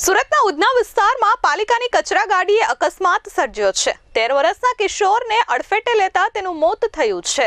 સુરતના ઉધના વિસ્તારમાં પાલિકાની કચરા ગાડીએ અકસ્માત સર્જ્યો છે. તેર વર્ષના કિશોરને અડફેટે લેતા તેનું મોત થયું છે.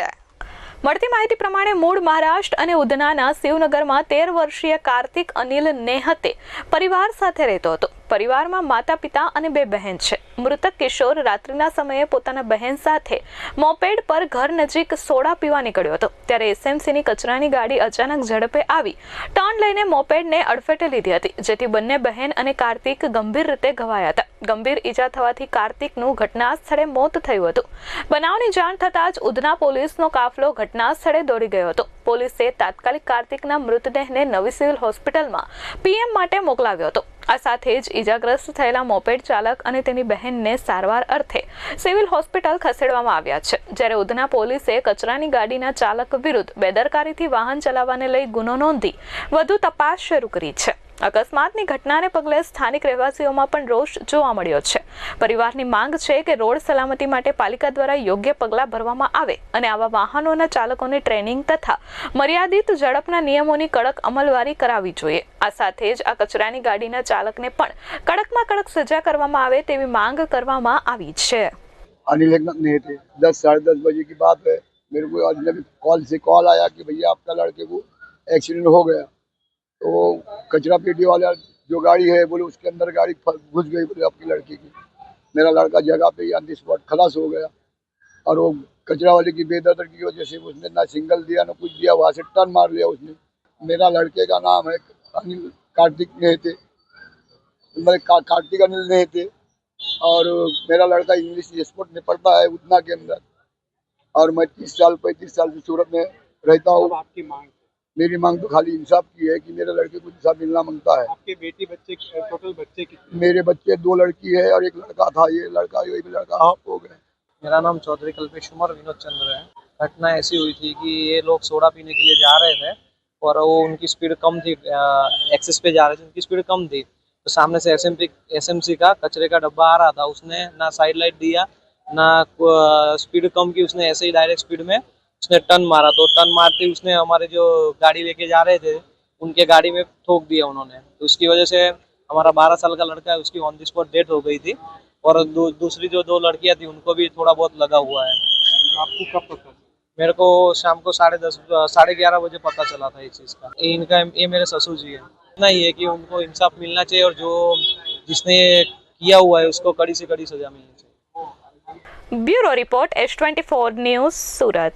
મળતી માહિતી પ્રમાણે મૂળ મહારાષ્ટ્ર અને ઉધનાના શિવનગરમાં તેર વર્ષીય કાર્તિક અનિલ નેહતે પરિવાર સાથે રહેતો હતો. પરિવારમાં માતા પિતા અને બે બહેન છે. મૃતક કિશોર રાત્રિના સમયે પોતાના બહેન સાથે મોપેડ પર ઘર નજીક સોડા પીવા નીકળ્યો હતો. ત્યારે એસએમસીની કચરાની ગાડી અચાનક ઝડપે આવી. ટર્ન લઈને મોપેડને અડફેટે લીધી હતી, જેથી બંને બહેન અને કાર્તિક ગંભીર રીતે ઘવાયા હતા. ગંભીર ઈજા થવાથી કાર્તિકનું ઘટના સ્થળે મોત થયું હતું. બનાવની જાણ થતાં જ ઉધના પોલીસનો કાફલો ઘટના સ્થળે દોડી ગયો હતો. પોલીસે તાત્કાલિક કાર્તિકના મૃતદેહને નવી સિવિલ હોસ્પિટલમાં પીએમ માટે મોકલાવ્યો હતો. આ સાથે જ ઈજાગ્રસ્ત થયેલા મોપેડ ચાલક અને તેની બહેનને સારવાર અર્થે સિવિલ હોસ્પિટલ ખસેડવામાં આવ્યા છે. જ્યારે ઉધના પોલીસે કચરાની ગાડીના ચાલક વિરુદ્ધ બેદરકારીથી વાહન ચલાવવાને લઈ ગુનો નોંધી વધુ તપાસ શરૂ કરી છે. અકસ્માતની ઘટનાને પગલે સ્થાનિક રહેવાસીઓમાં પણ રોષ જોવા મળ્યો છે પરિવારની માંગ છે કે રોડ સલામતી માટે પાલિકા દ્વારા યોગ્ય પગલાં ભરવામાં આવે અને આવા વાહનોના ચાલકોને ટ્રેનિંગ તથા મર્યાદિત ઝડપના નિયમોની કડક અમલવારી કરાવવી જોઈએ આ સાથે જ આ કચરાની ગાડીના ચાલકને પણ કડકમાં કડક સજા કરવામાં આવે તેવી માંગ કરવામાં આવી છે अनिल एक नहीं थे दस साढ़े दस बजे की बात है मेरे को आज जब कॉल से कॉल आया कि भैया आपका लड़के को एक्सीडेंट हो गया तो वो कचरा पेटी वाला जो गाड़ी है बोले उसके अंदर गाड़ी घुस गई बोले आपकी लड़की की। मेरा लड़का जगह पे ऑन द स्पॉट खलास हो गया। और वो कचरा वाले की बेदर्दगी की वजह से उसने ना सिंगल दिया ना कुछ दिया वहाँ से टर्न मार लिया उसने। मेरा लड़के का नाम है अनिल कार्तिक नेहते। मैं का, कार्तिक अनिल नेहते। और मेरा लड़का इंग्लिश स्पोर्ट में पढ़ता है उतना के अंदर। और मैं तीस साल पैंतीस साल से सूरत में रहता हूँ। आपकी मांग मेरी मांग तो खाली इंसाफ की है कि मेरे लड़के को इंसाफ मिलना माँगता है। आपके बेटी बच्चे टोटल बच्चे कितने मेरे बच्चे दो लड़की है और एक लड़का था ये लड़का ये लड़का हाफ़ हो गए। मेरा नाम चौधरी कल्पेश कुमार विनोद चंद्र है। घटना ऐसी हुई थी कि ये लोग सोडा पीने के लिए जा रहे थे और वो उनकी स्पीड कम थी एक्सेस पे जा रहे थे उनकी स्पीड कम थी। तो सामने से एस एम का कचरे का डब्बा आ रहा था उसने ना साइड लाइट दिया ना स्पीड कम की उसने ऐसे ही डायरेक्ट स्पीड में उसने टर्न मारा तो टर्न मारते ही उसने हमारे जो गाड़ी लेके जा रहे थे उनके गाड़ी में ठोक दिया उन्होंने। तो उसकी वजह से हमारा बारह साल का लड़का है उसकी ऑन द स्पॉट डेथ हो गई थी। और दू, दूसरी जो दो लड़कियाँ थी उनको भी थोड़ा बहुत लगा हुआ है। आपको कब पता मेरे को शाम को साढ़े दस साढ़े ग्यारह बजे पता चला था इस चीज़ का। इनका ये मेरे ससुर जी है। इतना ही है कि उनको इंसाफ मिलना चाहिए और जो जिसने किया हुआ है उसको कड़ी से कड़ी सजा मिलनी चाहिए। Bureau report H twenty four news Surat.